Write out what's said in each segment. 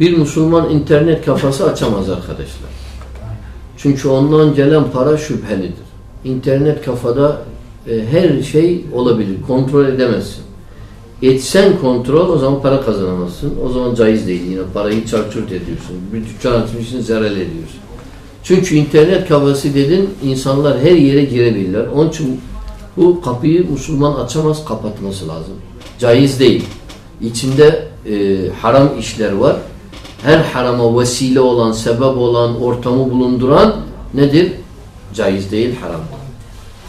Bir Müslüman internet kafası açamaz arkadaşlar. Çünkü ondan gelen para şüphelidir. İnternet kafada e, her şey olabilir. Kontrol edemezsin. Etsen kontrol o zaman para kazanamazsın. O zaman caiz değil. Yine parayı çarçurt ediyorsun. Bir dükkan açmışsın zarar ediyorsun. Çünkü internet kafası dedin insanlar her yere girebilirler. Onun için bu kapıyı Müslüman açamaz kapatması lazım. Caiz değil. İçinde e, haram işler var. Her harama vesile olan, sebep olan, ortamı bulunduran nedir? Caiz değil, haramdır.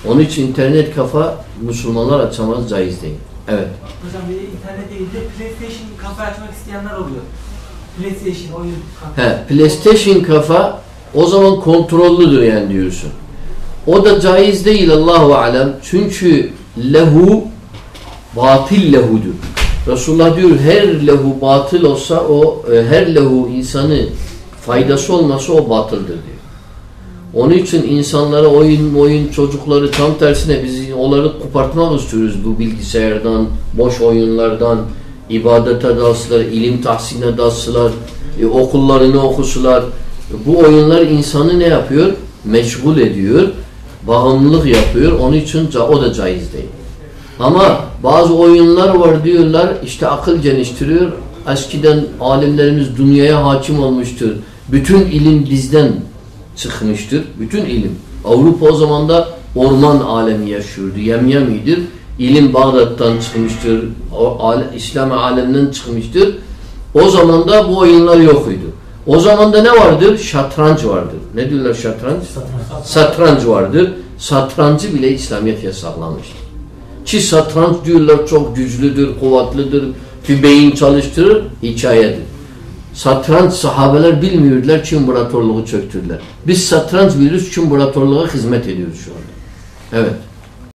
Onun için internet kafa Müslümanlar açamaz, caiz değil. Evet. Hocam bir de internet değil de PlayStation kafe açmak isteyenler oluyor. PlayStation oyun kafe. He, PlayStation kafa o zaman kontrollüdür yani diyorsun. O da caiz değil Allahu alem. Çünkü lehu batil lehudur. Resulullah diyor her lehu batıl olsa o e, her lehu insanı faydası olmasa o batıldır diyor. Onun için insanlara oyun oyun çocukları tam tersine biz onları kopartmak istiyoruz bu bilgisayardan, boş oyunlardan, ibadete dalsılar, ilim tahsiline dalsılar, e, okullarını okusular. Bu oyunlar insanı ne yapıyor? Meşgul ediyor, bağımlılık yapıyor. Onun için o da caiz değil. Ama bazı oyunlar var diyorlar işte akıl geliştiriyor. Eskiden alimlerimiz dünyaya hakim olmuştur. Bütün ilim bizden çıkmıştır. Bütün ilim. Avrupa o zaman da orman alemi yaşıyordu. Yemyemidir. İlim Bağdat'tan çıkmıştır. İslam aleminden çıkmıştır. O zaman da bu oyunlar yok idi. O zaman da ne vardır? Şatranç vardır. Ne diyorlar şatranç? Satranç vardır. Satrancı bile İslamiyet yasaklamıştır. Ki satranç diyorlar çok güçlüdür, kuvvetlidir, ki beyin çalıştırır, hikayedir. Satranç sahabeler bilmiyordular ki imparatorluğu çöktürdüler. Biz satranç biliyoruz ki imparatorluğa hizmet ediyoruz şu anda. Evet.